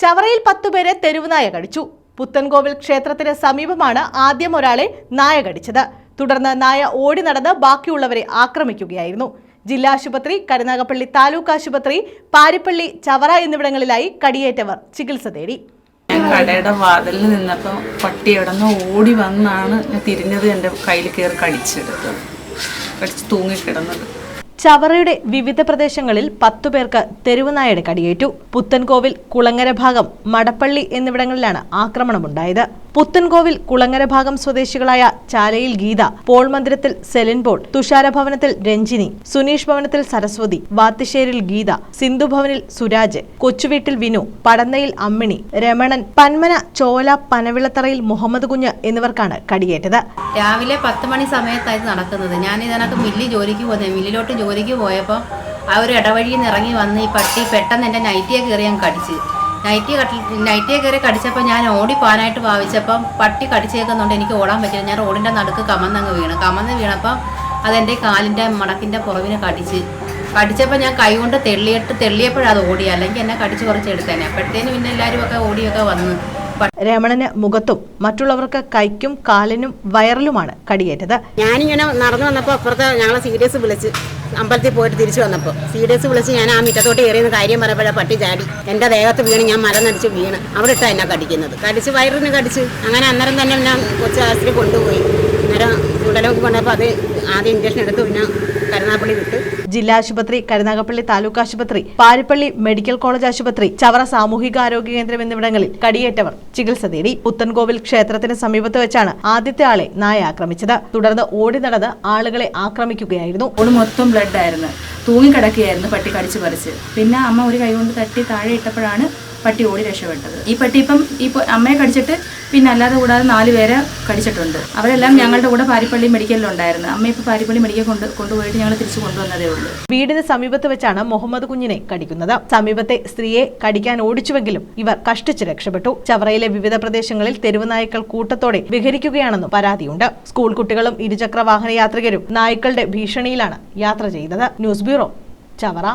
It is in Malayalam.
ചവറയിൽ പത്തുപേരെ തെരുവുനായ കടിച്ചു. പുത്തൻകോവിൽ ക്ഷേത്രത്തിന് സമീപമാണ് ആദ്യം ഒരാളെ നായ കടിച്ചത്. തുടർന്ന് നായ ഓടി നടന്ന് ബാക്കിയുള്ളവരെ ആക്രമിക്കുകയായിരുന്നു. ജില്ലാ ആശുപത്രി കരുനാഗപ്പള്ളി താലൂക്ക് ആശുപത്രി പാരിപ്പള്ളി ചവറ എന്നിവിടങ്ങളിലായി കടിയേറ്റവർ ചികിത്സ തേടി. കടയുടെ വാതിലിൽ നിന്നപ്പോൾ പട്ടി എവിടെ നിന്ന് ഓടി വന്നാണ് തിരിഞ്ഞത് എന്റെ കയ്യിൽ കയറി കടിച്ചെടുത്തത്. കടിച്ച് തൂങ്ങിക്കിടന്നത്. ചവറയുടെ വിവിധ പ്രദേശങ്ങളിൽ പത്തു പേർക്ക് തെരുവുനായയുടെ കടിയേറ്റു. പുത്തൻകോവിൽ കുളങ്ങര ഭാഗം മടപ്പള്ളി എന്നിവിടങ്ങളിലാണ് ആക്രമണമുണ്ടായത്. പുത്തൻകോവിൽ കുളങ്ങര ഭാഗം സ്വദേശികളായ ചാലയിൽ ഗീത പോൾ മന്ദിരത്തിൽ സെലിൻ പോൾ തുഷാര ഭവനത്തിൽ രഞ്ജിനി സുനീഷ് ഭവനത്തിൽ സരസ്വതി വാത്തിശ്ശേരിൽ ഗീത സിന്ധു ഭവനിൽ സുരാജ് കൊച്ചുവീട്ടിൽ വിനു പടന്നയിൽ അമ്മിണി രമണൻ പന്മന ചോല പനവിളത്തറയിൽ മുഹമ്മദ് കുഞ്ഞ് എന്നിവർക്കാണ് കടിയേറ്റത്. രാവിലെ പത്ത് മണി സമയത്തായിരുന്നു നടക്കുന്നത്. ഞാൻ ഇതിനകത്ത് മില്ലി ജോലിക്ക് പോകുന്നത് മില്ലിലോട്ട് ജോലിക്ക് പോയപ്പോൾ ആ ഒരു ഇടവഴിയിൽ നിന്ന് ഇറങ്ങി വന്ന് ഈ പട്ടി പെട്ടെന്ന് എന്റെ നൈറ്റിയെ കയറി ഞാൻ കടിച്ച്. നൈറ്റിയെ കട്ടി നൈറ്റിയെ കയറി കടിച്ചപ്പോൾ ഞാൻ ഓടി പോകാനായിട്ട് ഭാവിച്ചപ്പം പട്ടി കടിച്ചേക്കുന്നുണ്ട് എനിക്ക് ഓടാൻ പറ്റില്ല. ഞാൻ റോഡിന്റെ നടുക്ക് കമന്നങ്ങ് വീണ്. കമന്ന് വീണപ്പം അതെന്റെ കാലിന്റെ മടക്കിന്റെ പുറവിന് കടിച്ച്. കടിച്ചപ്പോൾ ഞാൻ കൈ കൊണ്ട് തെള്ളിയിട്ട് തെള്ളിയപ്പോഴത് ഓടി. അല്ലെങ്കിൽ എന്നെ കടിച്ച് കുറച്ച് എടുത്തേനെ അപ്പോഴത്തേനും പിന്നെ എല്ലാവരും ഒക്കെ ഓടിയൊക്കെ വന്ന്. രമണന് മുഖത്തും മറ്റുള്ളവർക്ക് കൈക്കും കാലിനും വയറിലുമാണ് കടിയേറ്റത്. ഞാനിങ്ങനെ നടന്നു വന്നപ്പോൾ അപ്പുറത്ത് ഞങ്ങളെ സീരിയസ് വിളിച്ച് അമ്പലത്തിൽ പോയിട്ട് തിരിച്ചു വന്നപ്പോൾ സീരിയസ് വിളിച്ച് ഞാൻ ആ മിറ്റത്തോട്ട് കയറിയെന്ന് കാര്യം പറഞ്ഞപ്പോഴാ പട്ടി ചാടി. എന്റെ ദേഹത്ത് വീണ് ഞാൻ മരന്നടിച്ച് വീണ്. അവിടെ ഇട്ടാ എന്നെ കടിക്കുന്നത്. കടിച്ച് വയറിന് കടിച്ച്. അങ്ങനെ അന്നേരം തന്നെ ഞാൻ കൊച്ചു ആശുപത്രി കൊണ്ടുപോയി. അന്നേരം ഉടലോക്ക് കൊണ്ടപ്പോൾ അത് ആദ്യം ഇഞ്ചക്ഷൻ എടുത്തു പിന്നെ കരുനാപ്പള്ളി വിട്ട് ജില്ലാ ആശുപത്രി കരുനാഗപ്പള്ളി താലൂക്ക് ആശുപത്രി പാരിപ്പള്ളി മെഡിക്കൽ കോളേജ് ആശുപത്രി ചവറ സാമൂഹികാരോഗ്യ കേന്ദ്രം എന്നിവിടങ്ങളിൽ കടിയേറ്റവർ ചികിത്സ തേടി പുത്തൻകോവിൽ ക്ഷേത്രത്തിന് സമീപത്ത് വെച്ചാണ് ആദ്യത്തെ ആളെ നായ ആക്രമിച്ചത്. തുടർന്ന് ഓടി നടന്ന് ആളുകളെ ആക്രമിക്കുകയായിരുന്നു. ഓൾ മൊത്തം ബ്ലഡ് ആയിരുന്നു. തൂങ്ങിക്കിടക്കുകയായിരുന്നു പട്ടി കടിച്ച് പറിച്ച്. പിന്നെ അമ്മ ഒരു കൈ കൊണ്ട് തട്ടി താഴെ ഇട്ടപ്പോഴാണ് പട്ടി ഓടി രക്ഷപ്പെട്ടത്. ഈ പട്ടി ഇപ്പം ഈ അമ്മയെ കടിച്ചിട്ട് പിന്നെ അല്ലാതെ കൂടാതെ നാല് പേരെ കടിച്ചിട്ടുണ്ട്. അവരെല്ലാം ഞങ്ങളുടെ കൂടെ പാരിപ്പള്ളി മെഡിക്കലിൽ ഉണ്ടായിരുന്നു. അമ്മ ഇപ്പോൾ പാരിപ്പള്ളി മെഡിക്കൽ കൊണ്ട് കൊണ്ടുപോയിട്ട് ഞങ്ങൾ തിരിച്ചു കൊണ്ടുവന്നതേ ഉള്ളൂ. വീടിന് സമീപത്ത് വെച്ചാണ് മുഹമ്മദ് കുഞ്ഞിനെ കടിക്കുന്നത്. സമീപത്തെ സ്ത്രീയെ കടിക്കാൻ ഓടിച്ചുവെങ്കിലും ഇവർ കഷ്ടിച്ച് രക്ഷപ്പെട്ടു. ചവറയിലെ വിവിധ പ്രദേശങ്ങളിൽ തെരുവ് നായ്ക്കൾ കൂട്ടത്തോടെ വിഹരിക്കുകയാണെന്നും പരാതിയുണ്ട്. സ്കൂൾ കുട്ടികളും ഇരുചക്ര വാഹന യാത്രികരും നായ്ക്കളുടെ ഭീഷണിയിലാണ് യാത്ര ചെയ്തത്. News bureau Chavara.